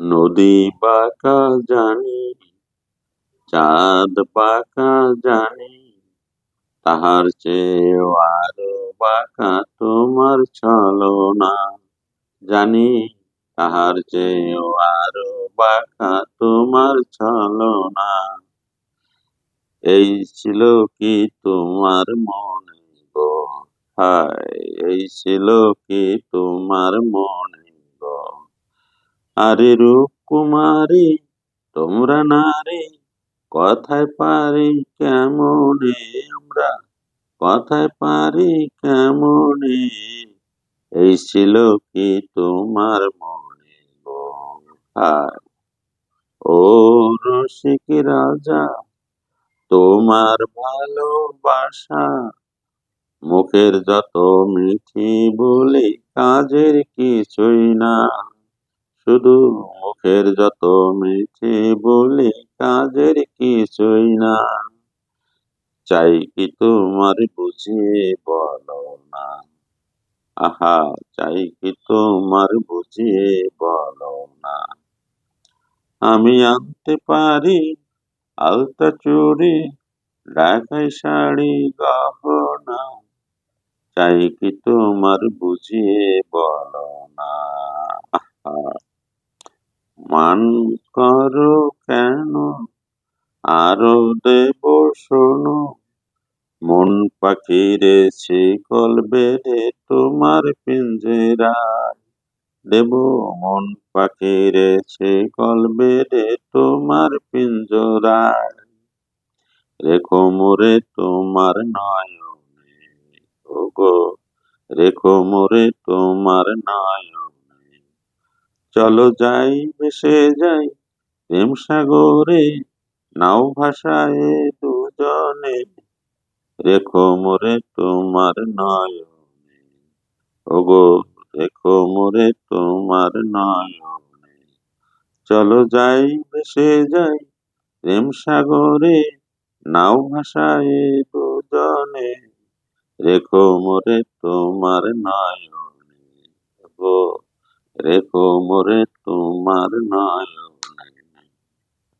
নদী বাঁকা জানি, চাঁদ বাঁকা জানি, তাহার চেয়েও আরও বাঁকা তোমার ছলনা। জানি তাহার চেয়েও আরও বাঁকা তোমার ছলনা। এই ছিল কি তোমার মনে গো? হায়, এই ছিল কি তোমার মনে আরে রূপ কুমারী তোমরা নারী, কথায় পারি কেমনে আমরা? কথায় পারি কেমনে? এই ছিল কি তোমার মনে ও রসিক রাজা, তোমার ভালোবাসা, মুখের যত মিঠি বলে, কাজের কিছুই না। শুধু মুখের যত মিছে বলি, কাজের কিছুই না। চাই কি তোমার বুঝিয়ে বলো না। আহা, চাই কি তোমার বুঝিয়ে বলো না। আমি আনতে পারি আলতা চুড়ি ঢাকাই শাড়ি, গহনা। চাই কি তোমার বুঝিয়ে বলো না। মান করো কেন? আরও দেব শোনো। মন পাখিরে শিকল বেঁধে তোমার পিঞ্জেরায় দেব। মন পাখিরে শিকল বেঁধে তোমার পিঞ্জরায় রেখো মোরে তোমার নয়নে। ওগো, রেখো মোরে তোমার নয়নে। চলো যাই ভেসে যাই, প্রেম সাগরে, নাও ভাষায় দুজনে। রেখো মোরে তোমার নয়নে। ওগো, রেখো মোরে তোমার নয়নে। চলো যাই ভেসে যাই, প্রেম সাগরে, নাও ভাষায় দুজনে। রেখো মোরে তোমার নয়নে। গো রেখো মোরে তোমার নয়নে